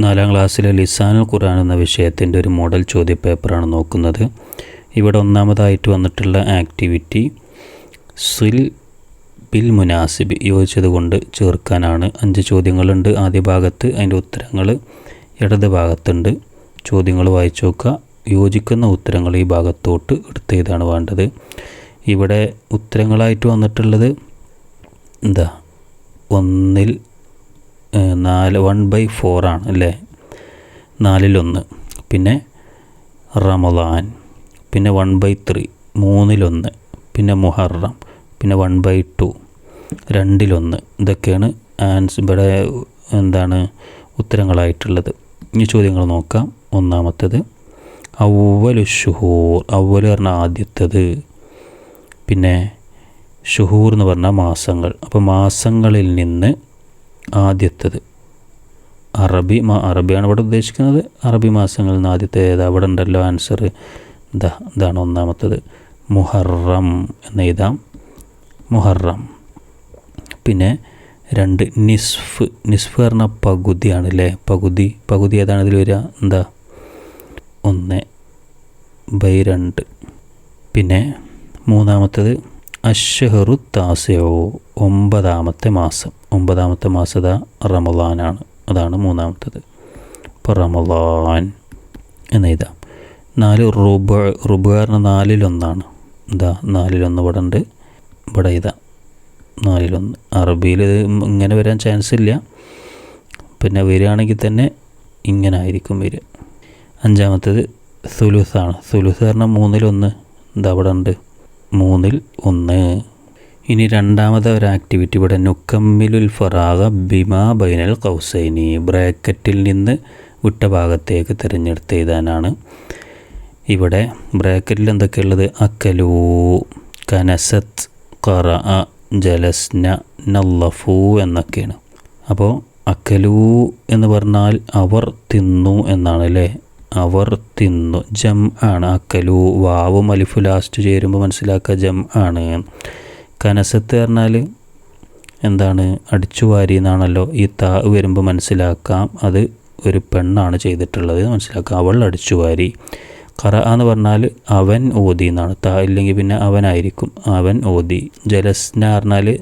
നാലാം ക്ലാസ്സിലെ ലിസാനുൽ ഖുർആൻ എന്ന വിഷയത്തിന്റെ ഒരു മോഡൽ ചോദ്യപേപ്പറാണ് നോക്കുന്നത്. ഇവിടെ ഒന്നാമതായിട്ട് വന്നിട്ടുള്ള ആക്ടിവിറ്റി സുൽ ബിൽ മുനാസിബ് യോജിച്ചത് കൊണ്ട് ചേർക്കാനാണ്. അഞ്ച് ചോദ്യങ്ങളുണ്ട്. ആദ്യ ഭാഗത്ത് അതിന്റെ ഉത്തരങ്ങൾ ഇടത് ഭാഗത്തുണ്ട്. ചോദ്യങ്ങൾ വായിച്ചു നോക്കുക. യോജിക്കുന്ന ഉത്തരങ്ങൾ ഈ ഭാഗത്തോട്ട് എടുത്ത് വേണ്ടത്. ഇവിടെ ഉത്തരങ്ങളായിട്ട് വന്നിട്ടുള്ളത് എന്താ? ഒന്നിൽ നാല് വൺ ബൈ ഫോറാണ് അല്ലേ? നാലിലൊന്ന്. പിന്നെ റമദാൻ പിന്നെ വൺ ബൈ ത്രീ മൂന്നിലൊന്ന്. പിന്നെ മുഹറം പിന്നെ വൺ ബൈ ടു രണ്ടിലൊന്ന്. ഇതൊക്കെയാണ് ആൻസ് ഇവിടെ എന്താണ് ഉത്തരങ്ങളായിട്ടുള്ളത്. ഈ ചോദ്യങ്ങൾ നോക്കാം. ഒന്നാമത്തേത് അവലു ഷുഹൂർ. അവൽ പറഞ്ഞാൽ ആദ്യത്തേത്. പിന്നെ ഷുഹൂർ എന്ന് പറഞ്ഞാൽ മാസങ്ങൾ. അപ്പോൾ മാസങ്ങളിൽ നിന്ന് ആദ്യത്തേത്. അറബി മാ അറബിയാണ് ഇവിടെ ഉദ്ദേശിക്കുന്നത്. അറബി മാസങ്ങളിൽ നിന്ന് ആദ്യത്തെ ഏതാ? അവിടെ ഉണ്ടല്ലോ ആൻസർ ഇതാ ഇതാണ് ഒന്നാമത്തത്. മുഹറം എന്ന് എഴുതാം. മുഹറം. പിന്നെ രണ്ട് നിസ്ഫ്. നിസ്ഫ് പറഞ്ഞ പകുതിയാണ് അല്ലേ? പകുതി പകുതി ഏതാണ് ഇതിൽ വരിക? എന്താ? ഒന്ന് ബൈ രണ്ട്. പിന്നെ മൂന്നാമത്തത് അഷഹറു താസയോ ഒമ്പതാമത്തെ മാസം. ഒമ്പതാമത്തെ മാസത റമലാനാണ് അതാണ് മൂന്നാമത്തത്. റമദാൻ എന്ന് എഴുതാം. നാല് റുബ റുബ പറഞ്ഞ നാലിലൊന്നാണ്. എന്താ? നാലിലൊന്ന് ഇവിടെ ഉണ്ട്. ഇവിടെ എഴുതാം. നാലിലൊന്ന്. അറബിയിൽ ഇത് ഇങ്ങനെ വരാൻ ചാൻസ് ഇല്ല. പിന്നെ വരികയാണെങ്കിൽ തന്നെ ഇങ്ങനെ ആയിരിക്കും വരിക. അഞ്ചാമത്തേത് സുലുസാണ്. സുലുസ് പറഞ്ഞാൽ മൂന്നിലൊന്ന്. എന്താ അവിടെ ഉണ്ട്? മൂന്നിൽ ഒന്ന്. ഇനി രണ്ടാമത്തെ ഒരു ആക്ടിവിറ്റി ഇവിടെ നുക്കമ്മിലുൽ ഫറാഗ ബിമാ ബൈനൽ കൗസൈനി ബ്രാക്കറ്റിൽ നിന്ന് വിട്ട ഭാഗത്തേക്ക് തിരഞ്ഞെടുത്ത് എഴുതാനാണ്. ഇവിടെ ബ്രാക്കറ്റിൽ എന്തൊക്കെയുള്ളത്? അക്കലൂ കനസത്ത് കറ ജലസ്ന നല്ലഫു എന്നൊക്കെയാണ്. അപ്പോൾ അക്കലൂ എന്ന് പറഞ്ഞാൽ അവർ തിന്നു എന്നാണ് അല്ലേ? അവർ തിന്നു. ജം ആണ് അക്കലു. വാവും അലിഫു ലാസ്റ്റ് ചേരുമ്പോൾ മനസ്സിലാക്കുക ജം ആണ്. കനസത്ത് പറഞ്ഞാൽ എന്താണ് അടിച്ചു വാരി എന്നാണല്ലോ ഈ താ വരുമ്പോൾ മനസ്സിലാക്കാം. അത് ഒരു പെണ്ണാണ് ചെയ്തിട്ടുള്ളത് മനസ്സിലാക്കാം. അവൾ അടിച്ചു വാരി. കറ എന്ന് പറഞ്ഞാൽ അവൻ ഓതി എന്നാണ്. താ ഇല്ലെങ്കിൽ പിന്നെ അവനായിരിക്കും. അവൻ ഓതി. ജലസ്ന പറഞ്ഞാൽ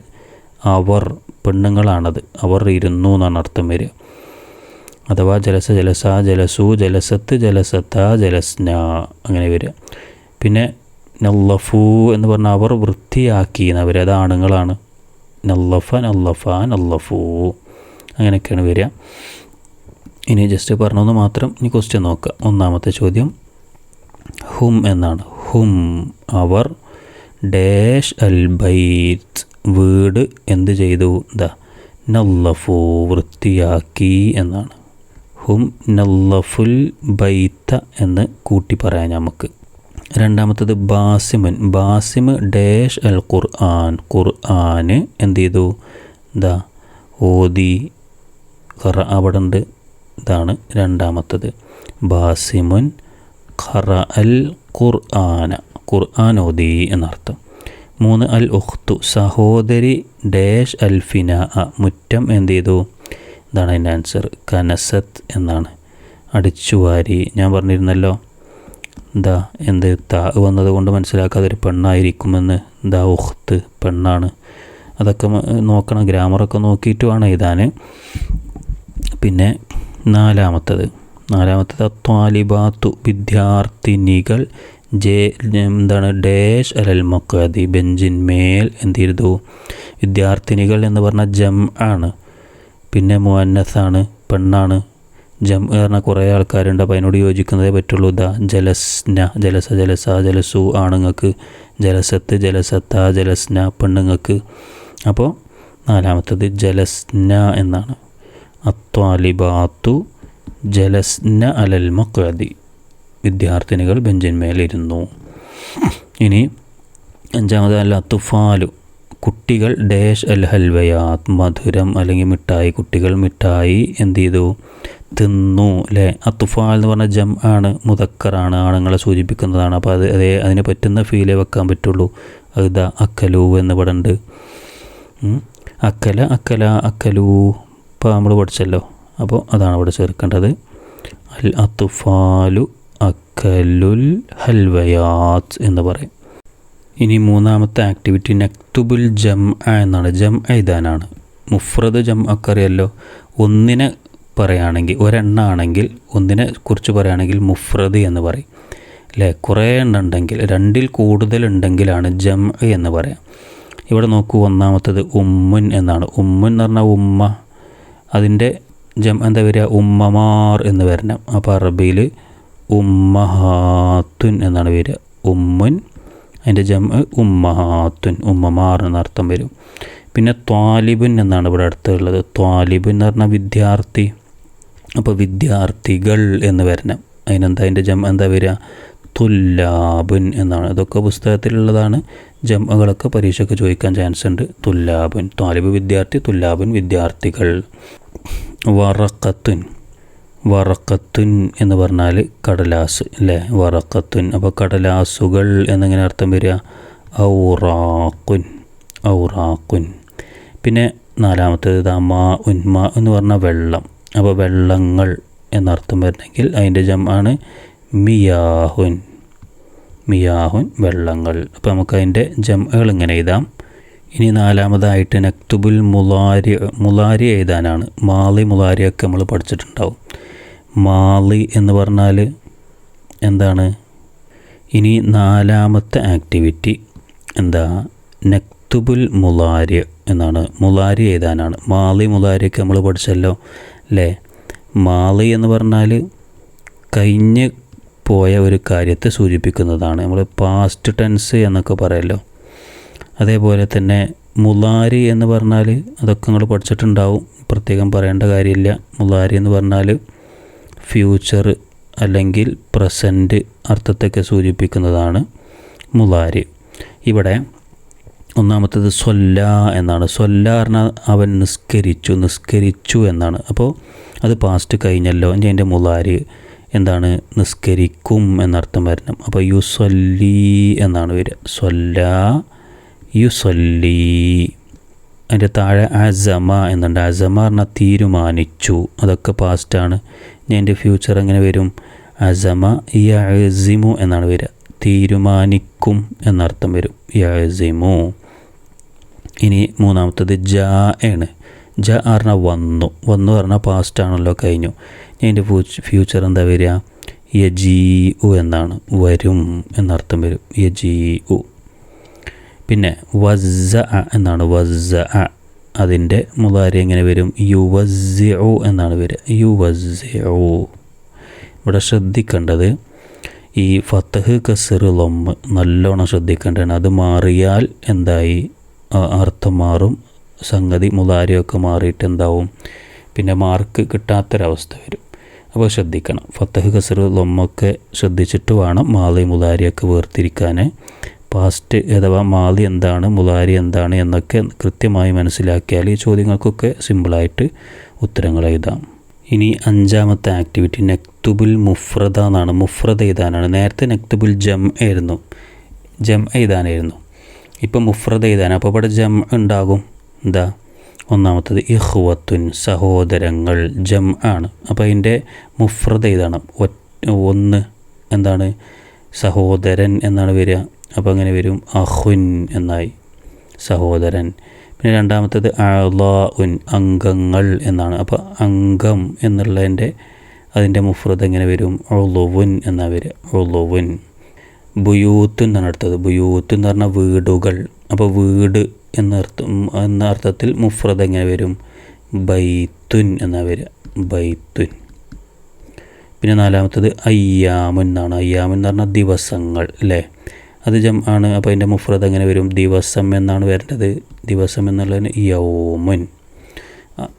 അവർ പെണ്ണുങ്ങളാണത്. അവർ ഇരുന്നു എന്നാണ് അർത്ഥം വരിക. അഥവാ ജലസ ജലസ ജലസു ജലസത്ത് ജലസത്ത ജലസ്ന അങ്ങനെ വരിക. പിന്നെ നല്ലഫു എന്ന് പറഞ്ഞാൽ അവർ വൃത്തിയാക്കി എന്നവർ അത് ആണുങ്ങളാണ്. നല്ലഫ നല്ലഫ നല്ലഫു. അങ്ങനെയൊക്കെയാണ് വരിക. ഇനി ജസ്റ്റ് പറഞ്ഞൊന്ന് മാത്രം ഇനി ക്വസ്റ്റ്യൻ നോക്കുക ഒന്നാമത്തെ ചോദ്യം. ഹും എന്നാണ്. ഹും അവർ ഡാഷ് അൽ ബൈത്ത്. വീട് എന്ത് ചെയ്തു? എന്താ നല്ലഫു വൃത്തിയാക്കി എന്നാണ്. ഹും നല്ലഫുൽ ബൈത്ത എന്ന് കൂട്ടി പറയാം നമുക്ക്. രണ്ടാമത്തത് ബാസിമൻ. ബാസിമ് ഡേഷ് അൽ ഖുർആൻ. ഖുർആന് എന്ത് ചെയ്തു ദാ ഓതി. ഖറ അവിടെ ഉണ്ട് ഇതാണ് രണ്ടാമത്തത്. ബാസിമുൻ ഖറ അൽ ഖുർആന. ഖുർആൻ ഓതി എന്നർത്ഥം. മൂന്ന് അൽ ഉഖ്തു. സഹോദരി ഡേഷ് അൽ ഫിന. മുറ്റം എന്ത് ചെയ്തു ഇതാണ് അതിന്റെ ആൻസർ കനസത്ത് എന്നാണ്. അടിച്ചുവാരി. ഞാൻ പറഞ്ഞിരുന്നല്ലോ. എന്താ എന്ത് താ വന്നത് കൊണ്ട് മനസ്സിലാക്കാതെ ഒരു പെണ്ണായിരിക്കുമെന്ന് എന്താ ഉഹ്ത്ത് പെണ്ണാണ്. അതൊക്കെ നോക്കണം ഗ്രാമറൊക്കെ നോക്കിയിട്ട് വേണം എഴുതാൻ. പിന്നെ നാലാമത്തത്. നാലാമത്തത് ത്വാലിബാത്തു വിദ്യാർത്ഥിനികൾ ജെ എന്താണ് ഡേഷ് അലൽ മക്കാദി ബെഞ്ചിന്മേൽ എന്ത് ചെയ്തു വിദ്യാർത്ഥിനികൾ എന്ന് പറഞ്ഞാൽ ജം ആണ്. പിന്നെ മുഅന്നസാണ് പെണ്ണാണ്. ജം പറഞ്ഞാൽ കുറേ ആൾക്കാരുണ്ട്. അപ്പോൾ അതിനോട് യോജിക്കുന്നതേ പറ്റുള്ളൂ. ദ ജലസ്ന ജലസ ജലസ ജലസു ആണുങ്ങൾക്ക് ജലസത്ത് ജലസത്ത ജലസ്ന പെണ്ണുങ്ങൾക്ക്. അപ്പോൾ നാലാമത്തത് ജലസ്ന എന്നാണ്. അത്വാലിബാത്തു ജലസ്ന അലൽ മക്വതി വിദ്യാർത്ഥിനികൾ ബെഞ്ചിന്മേലിരുന്നു. ഇനി അഞ്ചാമത് അല്ല തുഫാലു കുട്ടികൾ ഡേഷ് അൽ ഹൽവയാത്. മധുരം അല്ലെങ്കിൽ മിഠായി. കുട്ടികൾ മിഠായി എന്ത് ചെയ്തു? തിന്നു അല്ലേ അത്തുഫാൽ എന്ന് പറഞ്ഞ ജം ആണ് മുതക്കറാണ് ആണുങ്ങളെ സൂചിപ്പിക്കുന്നതാണ്. അപ്പോൾ അത് അതേ അതിന് പറ്റുന്ന ഫീലേ വെക്കാൻ പറ്റുള്ളൂ. അത് അക്കലു എന്ന് പറയുന്നുണ്ട് അക്കല അക്കല അക്കലു. ഇപ്പോൾ നമ്മൾ പഠിച്ചല്ലോ. അപ്പോൾ അതാണ് ഇവിടെ ചേർക്കേണ്ടത്. അൽ അത്തുഫാലു അക്കലുൽ ഹൽവയാത്ത് എന്ന് പറയും. ഇനി മൂന്നാമത്തെ ആക്ടിവിറ്റി നക്തുബുൽ ജം എന്നാണ്. ജം എഴുതാനാണ് മുഫ്രദ് ജം അക്കറിയല്ലോ ഒന്നിനെ പറയുകയാണെങ്കിൽ ഒരെണ്ണാണെങ്കിൽ ഒന്നിനെ കുറിച്ച് പറയുകയാണെങ്കിൽ മുഫ്രദ് എന്ന് പറയും. അല്ലേ കുറേ എണ്ണം ഉണ്ടെങ്കിൽ രണ്ടിൽ കൂടുതൽ ഉണ്ടെങ്കിലാണ് ജം എന്ന് പറയാം. ഇവിടെ നോക്കൂ ഒന്നാമത്തത് ഉമ്മുൻ എന്നാണ്. ഉമ്മുൻ എന്ന് പറഞ്ഞാൽ ഉമ്മ. അതിന്റെ ജം എന്താ വരിക? ഉമ്മമാർ എന്ന് വരണം. അപ്പോൾ അറബിയിൽ ഉമ്മഹാത്തുൻ എന്നാണ് വരിക. ഉമ്മുൻ അതിന്റെ ജം ഉമ്മഹാത്തുൻ ഉമ്മമാർ എന്നർത്ഥം വരും. പിന്നെ ത്വാലിബുൻ എന്നാണ് ഇവിടെ അടുത്തുള്ളത്. ത്വാലിബുൻ എന്ന് പറഞ്ഞാൽ വിദ്യാർത്ഥി. അപ്പോൾ വിദ്യാർത്ഥികൾ എന്ന് വരണം. അതിനെന്താ അതിന്റെ ജം എന്താ വരിക? തുല്ലാബുൻ എന്നാണ്. അതൊക്കെ പുസ്തകത്തിലുള്ളതാണ്. ജമ്മകളൊക്കെ പരീക്ഷയ്ക്ക് ചോദിക്കാൻ ചാൻസ് ഉണ്ട്. തുല്ലാബുൻ. താലിബ് വിദ്യാർത്ഥി തുല്ലാബുൻ വിദ്യാർത്ഥികൾ. വറക്കത്തുൻ വറക്കത്തുൻ എന്ന് പറഞ്ഞാൽ കടലാസ് അല്ലേ? വറക്കത്തുൻ അപ്പോൾ കടലാസുകൾ എന്നിങ്ങനെ അർത്ഥം വരിക? ഔറാക്കുൻ ഔറാക്കുൻ പിന്നെ നാലാമത്തേത് ഇതാ മാ ഉൻ എന്ന് പറഞ്ഞാൽ വെള്ളം. അപ്പോൾ വെള്ളങ്ങൾ എന്നർത്ഥം വരണമെങ്കിൽ അതിന്റെ ജം ആണ് മിയാഹുൻ. മിയാഹുൻ വെള്ളങ്ങൾ. അപ്പോൾ നമുക്ക് അതിന്റെ ജംകൾ ഇങ്ങനെ എഴുതാം. ഇനി നാലാമതായിട്ട് നക്തുബുൽ മുലാരി മുലാരി എഴുതാനാണ്. മാളി മുലാരിയൊക്കെ നമ്മൾ പഠിച്ചിട്ടുണ്ടാവും. മാളി എന്ന് പറഞ്ഞാൽ എന്താണ്? ഇനി നാലാമത്തെ ആക്ടിവിറ്റി എന്താ? നക്തുബുൽ മുലാരി എന്നാണ്. മുലാരി എഴുതാനാണ്. മാളി മുലാരിയൊക്കെ നമ്മൾ പഠിച്ചല്ലോ. അല്ലേ മാളി എന്ന് പറഞ്ഞാൽ കഴിഞ്ഞ് പോയ ഒരു കാര്യത്തെ സൂചിപ്പിക്കുന്നതാണ്. നമ്മൾ പാസ്റ്റ് ടെൻസ് എന്നൊക്കെ പറയല്ലോ. അതേപോലെ തന്നെ മുലാരി എന്ന് പറഞ്ഞാൽ അതൊക്കെ നിങ്ങൾ പഠിച്ചിട്ടുണ്ടാവും. പ്രത്യേകം പറയേണ്ട കാര്യമില്ല. മുലാരി എന്ന് പറഞ്ഞാൽ ഫ്യൂച്ചർ അല്ലെങ്കിൽ പ്രസന്റ് അർത്ഥത്തൊക്കെ സൂചിപ്പിക്കുന്നതാണ് മുലാരി ഇവിടെ ഒന്നാമത്തേത് സ്വല്ല എന്നാണ്. സ്വല്ല പറഞ്ഞാൽ അവൻ നിസ്കരിച്ചു നിസ്കരിച്ചു എന്നാണ്. അപ്പോൾ അത് പാസ്റ്റ് കഴിഞ്ഞല്ലോ. ഇനി അതിന്റെ മുലാര് എന്താണ്? നിസ്കരിക്കും എന്നർത്ഥം വരണം. അപ്പോൾ യു സൊല്ലി എന്നാണ് വരിക. സ്വല്ല യു സൊല്ലി അതിന്റെ താഴെ അസമ എന്നുണ്ട്. അസമ പറഞ്ഞാൽ തീരുമാനിച്ചു. അതൊക്കെ പാസ്റ്റാണ് ഇനി അതിന്റെ ഫ്യൂച്ചർ എങ്ങനെ വരും? അസമ യസിമു എന്നാണ് വരിക. തീരുമാനിക്കും എന്നർത്ഥം വരും. യസിമു ഇനി മൂന്നാമത്തത് ജാ ആണ്. ജ പറഞ്ഞാൽ വന്നു. വന്നു പറഞ്ഞാൽ പാസ്റ്റ് ആണല്ലോ കഴിഞ്ഞു. ഇനി അതിന്റെ ഫ്യൂച്ചർ എന്താ വരിക? യജീ ഉ എന്നാണ്. വരും എന്നർത്ഥം വരും. യജീ ഉ പിന്നെ വസ്സ എന്നാണ്. വസ്സ അതിന്റെ മുതാരി എങ്ങനെ വരും? യു വസ്സു എന്നാണ് വരിക. യു വസ്സു ഇവിടെ ശ്രദ്ധിക്കേണ്ടത് ഈ ഫത്തഹ് കസർ ലൊമ്മ് നല്ലോണം ശ്രദ്ധിക്കേണ്ടതാണ്. അത് മാറിയാൽ എന്തായി? അർത്ഥം മാറും. സംഗതി മുതാരിയൊക്കെ മാറിയിട്ട് എന്താവും പിന്നെ മാർക്ക് കിട്ടാത്തൊരവസ്ഥ വരും. അപ്പോൾ ശ്രദ്ധിക്കണം. ഫത്തഹ് ഖസർ ലൊമ്മൊക്കെ ശ്രദ്ധിച്ചിട്ട് വേണം മാലി മുതാരിയൊക്കെ വേർതിരിക്കാൻ പാസ്റ്റ് അഥവാ മാലി എന്താണ് മുതാരി എന്താണ് എന്നൊക്കെ കൃത്യമായി മനസ്സിലാക്കിയാൽ ഈ ചോദ്യങ്ങൾക്കൊക്കെ സിമ്പിളായിട്ട് ഉത്തരങ്ങൾ എഴുതാം. ഇനി അഞ്ചാമത്തെ ആക്ടിവിറ്റി നക്തുബുൽ മുഫ്രദ എന്നാണ്. മുഫ്രദ എഴുതാനാണ്. നേരത്തെ നക്തുബുൽ ജം ആയിരുന്നു ജം എഴുതാനായിരുന്നു. ഇപ്പം മുഫ്രദ് എഴുതാൻ അപ്പോൾ ഇവിടെ ജം ഉണ്ടാകും. എന്താ? ഒന്നാമത്തത് ഇഹ്വത്തുൻ സഹോദരങ്ങൾ ജം ആണ്. അപ്പോൾ അതിന്റെ മുഫ്രദ് എഴുതണം. ഒന്ന് എന്താണ്? സഹോദരൻ എന്നാണ് വരിക. അപ്പോൾ അങ്ങനെ വരും. അഹുൻ എന്നായി. സഹോദരൻ. പിന്നെ രണ്ടാമത്തത് അള ഉൻ അംഗങ്ങൾ എന്നാണ്. അപ്പോൾ അംഗം എന്നുള്ളതിന്റെ അതിന്റെ മുഫ്രദ് എങ്ങനെ വരും? ഒളുവുൻ എന്നാണ് വരിക. ഒളുവുൻ ബുയൂത്ത് എന്നാണ് അടുത്തത്. ബുയൂത്ത് എന്ന് പറഞ്ഞാൽ വീടുകൾ. അപ്പോൾ വീട് എന്നർത്ഥം എന്ന അർത്ഥത്തിൽ മുഫ്രദ് എങ്ങനെ വരും? ബൈത്തുൻ എന്നാണ് വരിക. ബൈത്തുൻ. പിന്നെ നാലാമത്തത് അയ്യാമൻ എന്നാണ്. അയ്യാമൻ എന്ന് പറഞ്ഞാൽ ദിവസങ്ങൾ അല്ലേ? അത് ജം ആണ്. അപ്പോൾ അതിന്റെ മുഫ്രദ് എങ്ങനെ വരും? ദിവസം എന്നാണ് വരേണ്ടത്. ദിവസം എന്നുള്ളതിന് യൗമുൻ.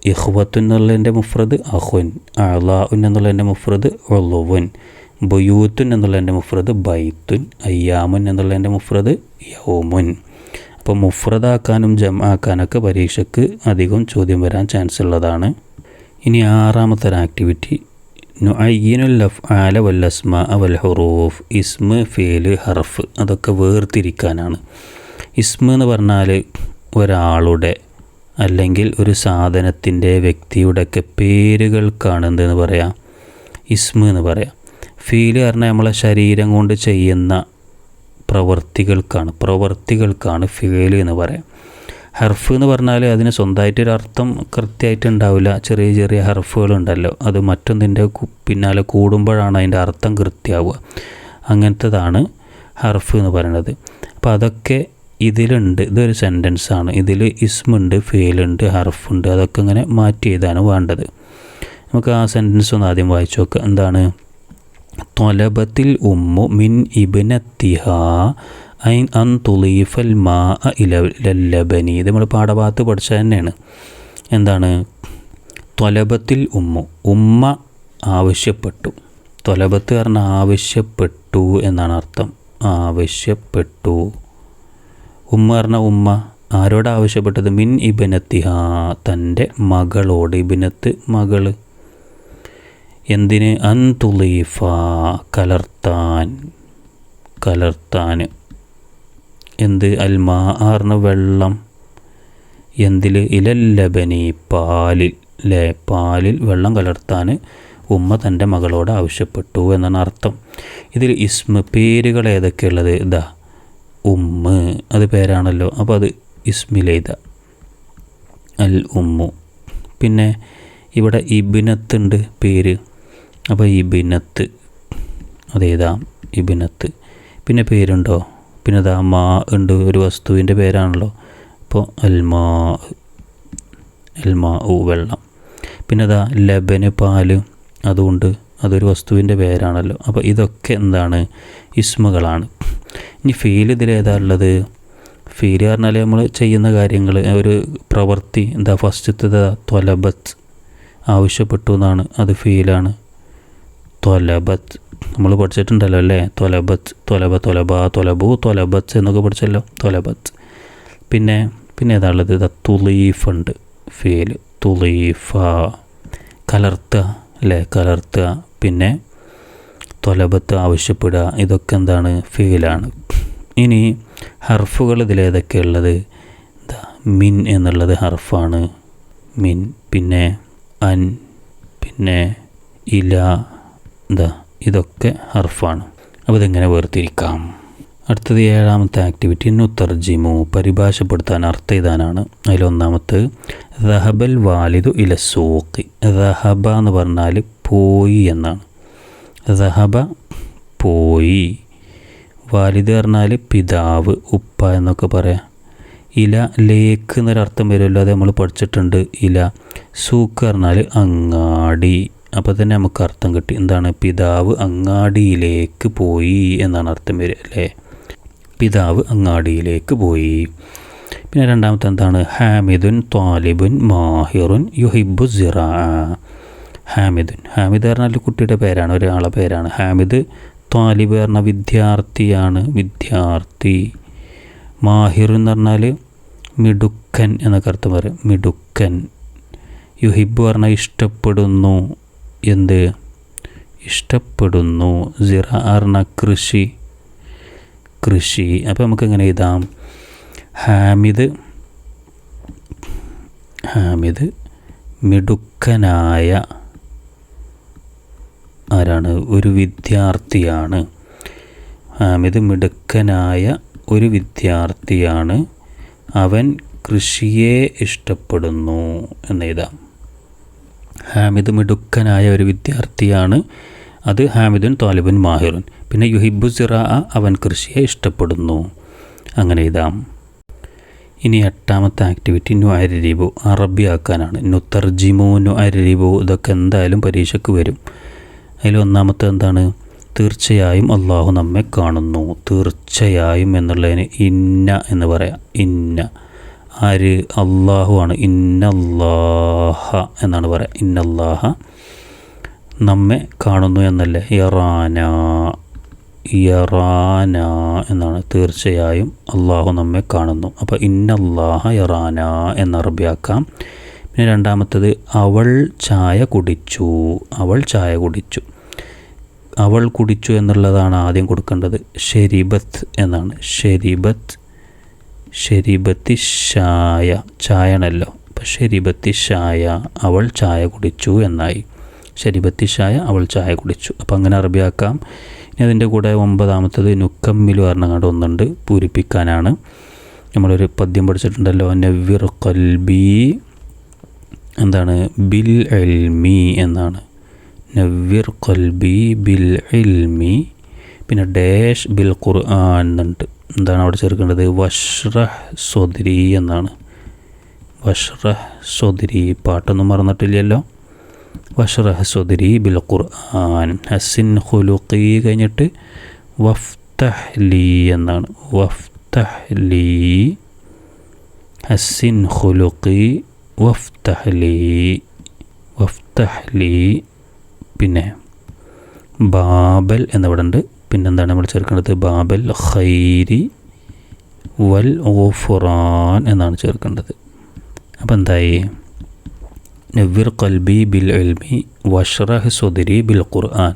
ഇഹ്വത്തുൻ എന്നുള്ളതിന്റെ മുഫ്രദ് അഹുൻ. അളാഉൻ എന്നുള്ളതിന്റെ മുഫ്രദ് ഒളുവുൻ ബുയൂത്തുൻ എന്നുള്ളതിന്റെ മുഫ്രദ് ബൈത്തുൻ അയ്യാമുൻ എന്നുള്ളതിന്റെ മുഫ്രദ് യൗമുൻ. അപ്പോൾ മുഫ്രദാക്കാനും ജം ആക്കാനൊക്കെ പരീക്ഷയ്ക്ക് അധികം ചോദ്യം വരാൻ ചാൻസ് ഉള്ളതാണ്. ഇനി ആറാമത്തെ ഒരു ആക്ടിവിറ്റി നുഅയ്യിനുൽ അഫ്ആല വൽ അസ്മാ വൽ ഹുറൂഫ് ഇസ്മ ഫേൽ ഹർഫ് അതൊക്കെ വേർതിരിക്കാനാണ്. ഇസ്മ എന്ന് പറഞ്ഞാൽ ഒരാളുടെ അല്ലെങ്കിൽ ഒരു സാധനത്തിന്റെ വ്യക്തിയുടെയൊക്കെ പേരുകൾക്കാണ് എന്തെന്ന് പറയാം. ഇസ്മ എന്ന് പറയാം. ഫീൽ പറഞ്ഞാൽ നമ്മളെ ശരീരം കൊണ്ട് ചെയ്യുന്ന പ്രവൃത്തികൾക്കാണ് പ്രവൃത്തികൾക്കാണ് ഫീൽ എന്ന് പറയാം. ഹർഫ് എന്ന് പറഞ്ഞാൽ അതിന് സ്വന്തമായിട്ടൊരർത്ഥം കൃത്യമായിട്ട് ഉണ്ടാവില്ല. ചെറിയ ചെറിയ ഹർഫുകളുണ്ടല്ലോ. അത് മറ്റൊന്നിന്റെ പിന്നാലെ കൂടുമ്പോഴാണ് അതിന്റെ അർത്ഥം കൃത്യമാവുക. അങ്ങനത്തതാണ് ഹർഫ് എന്ന് പറയുന്നത്. അപ്പോൾ അതൊക്കെ ഇതിലുണ്ട്. ഇതൊരു സെന്റൻസ് ആണ് ഇതിൽ ഇസ്മുണ്ട് ഫെയിലുണ്ട് ഹർഫുണ്ട്. അതൊക്കെ ഇങ്ങനെ മാറ്റി എഴുതാണ് വേണ്ടത്. നമുക്ക് ആ സെന്റൻസ് ഒന്ന് ആദ്യം വായിച്ചു നോക്കാം. എന്താണ്? തൊലബത്തിൽ ഉമ്മു മിൻ ഇബിനത്തിഹ ഐൻ അൻ തുലീഫൽ മാ ഇലബനി ഇത് നമ്മൾ പാഠഭാഗത്ത് പഠിച്ച തന്നെയാണ്. എന്താണ്? തൊലബത്തിൽ ഉമ്മ ഉമ്മ ആവശ്യപ്പെട്ടു. തൊലബത്ത് പറഞ്ഞ ആവശ്യപ്പെട്ടു എന്നാണ് അർത്ഥം. ആവശ്യപ്പെട്ടു. ഉമ്മ പറഞ്ഞ ഉമ്മ. ആരോട് ആവശ്യപ്പെട്ടത്? മിൻ ഇബനത്തിഹ. തന്റെ മകളോട്. ഇബിനത്ത് മകൾ. എന്തിന്? അന്തുലീഫ കലർത്താൻ കലർത്താൻ. എന്ത്? അൽമാ ആർന്ന വെള്ളം. എന്തിൽ? ഇലല്ലബനി പാലിൽ. ലേ പാലിൽ വെള്ളം കലർത്താൻ ഉമ്മ തന്റെ മകളോട് ആവശ്യപ്പെട്ടു എന്നാണ് അർത്ഥം. ഇതിൽ ഇസ്മ പേരുകൾ ഏതൊക്കെയുള്ളത്? ഇതാ ഉമ്മ. അത് പേരാണല്ലോ. അപ്പോൾ അത് ഇസ്മിലേത അൽ ഉമ്മു. പിന്നെ ഇവിടെ ഇബിനത്തുണ്ട് പേര്. അപ്പോൾ ഇബിനത്ത്. അതേതാ? ഇബിനത്ത്. പിന്നെ പേരുണ്ടോ? പിന്നെ ദാ മാ ഉണ്ട് ഒരു വസ്തുവിന്റെ പേരാണല്ലോ. അപ്പോൾ അൽമാ അൽമാ ഊ വെള്ളം. പിന്നെ ദാ ലബന് പാൽ അതുകൊണ്ട് അതൊരു വസ്തുവിന്റെ പേരാണല്ലോ. അപ്പോൾ ഇതൊക്കെ എന്താണ്? ഇസ്മുകളാണ്. ഇനി ഫീൽ ഇതിലേതാ ഉള്ളത്? ഫീൽ പറഞ്ഞാൽ നമ്മൾ ചെയ്യുന്ന കാര്യങ്ങൾ ഒരു പ്രവൃത്തി എന്താ ഫസ്റ്റത്തെ തൊലബത്ത് ആവശ്യപ്പെട്ടു എന്നാണ് അത് ഫീലാണ്. തൊലബത്ത്. നമ്മൾ പഠിച്ചിട്ടുണ്ടല്ലോ അല്ലേ? തൊലബത്ത് തൊലബ തൊലബ തൊലബു തൊലബത്ത് എന്നൊക്കെ പഠിച്ചല്ലോ? തൊലബത്ത്. പിന്നെ പിന്നെ ഏതാണുള്ളത്? ഇതാ തുളീഫ് ഉണ്ട് ഫീൽ തുളീഫ കലർത്തുക അല്ലേ? കലർത്തുക പിന്നെ തൊലബത്ത് ആവശ്യപ്പെടുക. ഇതൊക്കെ എന്താണ്? ഫീലാണ്. ഇനി ഹർഫുകൾ ഇതിലേതൊക്കെ ഉള്ളത് മിൻ എന്നുള്ളത് ഹർഫാണ്. മിൻ. പിന്നെ അൻ. പിന്നെ ഇല. എന്താ ഇതൊക്കെ ഹർഫാണ്. അപ്പോൾ ഇതെങ്ങനെ വേർതിരിക്കാം. അടുത്തത് ഏഴാമത്തെ ആക്ടിവിറ്റി നുത്തർജിമു പരിഭാഷപ്പെടുത്താൻ അർത്ഥം എഴുതാനാണ് അതിലൊന്നാമത്തെ റഹബൽ വാലിദു ഇല സൂക്ക് റഹബ എന്ന് പറഞ്ഞാൽ പോയി എന്നാണ്. റഹബ പോയി. വാലിദ് പറഞ്ഞാൽ പിതാവ് ഉപ്പ എന്നൊക്കെ പറയാം. ഇല ലേക്ക് എന്നൊരർത്ഥം വരുമല്ലോ അത് നമ്മൾ പഠിച്ചിട്ടുണ്ട്. ഇല സൂക്ക് പറഞ്ഞാൽ അങ്ങാടി. അപ്പോൾ തന്നെ നമുക്ക് അർത്ഥം കിട്ടി. എന്താണ്? പിതാവ് അങ്ങാടിയിലേക്ക് പോയി എന്നാണ് അർത്ഥം വരിക അല്ലേ? പിതാവ് അങ്ങാടിയിലേക്ക് പോയി. പിന്നെ രണ്ടാമത്തെ എന്താണ്? ഹാമിദുൻ ത്വാലിബുൻ മാഹിറുൻ യുഹിബു സിറ. ഹാമിദുൻ. ഹാമിദ് പറഞ്ഞാൽ കുട്ടിയുടെ പേരാണ് ഒരാളെ പേരാണ്. ഹാമിദ് ത്വാലിബ് പറഞ്ഞ വിദ്യാർത്ഥിയാണ്. വിദ്യാർത്ഥി. മാഹിർ എന്ന് പറഞ്ഞാൽ മിടുക്കൻ എന്നൊക്കെ അർത്ഥം പറയും മിടുക്കൻ. യുഹിബ് പറഞ്ഞാൽ ഇഷ്ടപ്പെടുന്നു. എന്ത്? ഇഷ്ടപ്പെടുന്നു. സിറ കൃഷി. കൃഷി. അപ്പോൾ നമുക്ക് എങ്ങനെ എഴുതാം? ഹാമിദ് ഹാമിദ് മിടുക്കനായ ആരാണ്? ഒരു വിദ്യാർത്ഥിയാണ്. ഹാമിദ് മിടുക്കനായ ഒരു വിദ്യാർത്ഥിയാണ്. അവൻ കൃഷിയെ ഇഷ്ടപ്പെടുന്നു എന്നെഴുതാം ഹാമിദ് മിടുക്കനായ ഒരു വിദ്യാർത്ഥിയാണ്. അത് ഹാമിദുൻ താലിബുൻ മാഹിറുൻ. പിന്നെ യുഹിബു സിറാ അവൻ കൃഷിയെ ഇഷ്ടപ്പെടുന്നു. അങ്ങനെ ഇതാം. ഇനി എട്ടാമത്തെ ആക്ടിവിറ്റി നു അരിബു അറബിയാക്കാനാണ് നു തർജിമു നു അരിബു ഇതൊക്കെ എന്തായാലും പരീക്ഷയ്ക്ക് വരും. അതിൽ ഒന്നാമത്തെ എന്താണ്? തീർച്ചയായും അള്ളാഹു നമ്മെ കാണുന്നു. തീർച്ചയായും എന്നുള്ളതിന് ഇന്ന എന്ന് പറയാം. ഇന്ന. ആര്? അള്ളാഹു ആണ്. ഇന്നല്ലാഹ എന്നാണ് പറയുക ഇന്നല്ലാഹ നമ്മെ കാണുന്നു എന്നല്ലേ? യറാന. യറാന എന്നാണ്. തീർച്ചയായും അള്ളാഹു നമ്മെ കാണുന്നു. അപ്പോൾ ഇന്നല്ലാഹ യറാന എന്ന് അറബിയാക്കാം. പിന്നെ രണ്ടാമത്തത് അവൾ ചായ കുടിച്ചു. അവൾ ചായ കുടിച്ചു. അവൾ കുടിച്ചു എന്നുള്ളതാണ് ആദ്യം കൊടുക്കേണ്ടത്. ഷെരിബത്ത് എന്നാണ്. ഷെരിബത്ത് ഷെരിബത്തി ഷായ ചായണല്ലോ. അപ്പം ഷെരിബത്തി ഷായ അവൾ ചായ കുടിച്ചു എന്നായി. ഷെരിബത്തി ഷായ അവൾ ചായ കുടിച്ചു. അപ്പം അങ്ങനെ അറബിയാക്കാം. ഇനി അതിന്റെ കൂടെ ഒമ്പതാമത്തത് നുക്കമ്മിൽ പറഞ്ഞങ്ങാണ്ട് ഒന്നുണ്ട്. പൂരിപ്പിക്കാനാണ്. നമ്മളൊരു പദ്യം പഠിച്ചിട്ടുണ്ടല്ലോ. നവ്വിർ കൽബി എന്താണ്? ബിൽ എൽമി എന്നാണ്. നവ്വിർ കൽബി ബിൽ എൽമി. പിന്നെ ഡാഷ് ബിൽ ഖുർആൻ എന്നുണ്ട്. എന്താണ് അവിടെ ചേർക്കേണ്ടത്? വഷ്റഹ് സ്വദരി എന്നാണ്. വഷ്റഹ് സ്വദരി പാട്ടൊന്നും മറന്നിട്ടില്ലല്ലോ. വഷ്റഹ് സ്വദരി ബിൽ ഖുർആൻ. ഹസിൻ ഖുലുഖി കഴിഞ്ഞിട്ട് വഫ്തഹ് ലീ എന്നാണ്. വഫ്തഹ് ലീ. ഹസിൻ ഖുലുഖി വഫ്തഹ് ലീ. വഫ്തഹ് ലീ. പിന്നെ ബാബൽ എന്നിവിടെ ഉണ്ട് പിന്നെന്താണ് നമ്മൾ ചേർക്കേണ്ടത്? ബാബൽ ഖൈരി വൽ ഓഫുറാൻ എന്നാണ് ചേർക്കേണ്ടത്. അപ്പോൾ എന്തായി? നവ്വിർ കൽബി ബിൽ എൽമി വഷ്റഹ് സുദരി ബിൽ ഖുർആൻ.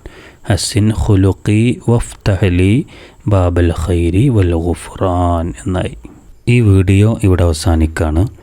ഹസിൻ ഖുലുഖി വഫ്തഹലി ബാബൽ ഖൈരി വൽ ഗുഫ്റാൻ എന്നായി. ഈ വീഡിയോ ഇവിടെ അവസാനിക്കാണ്.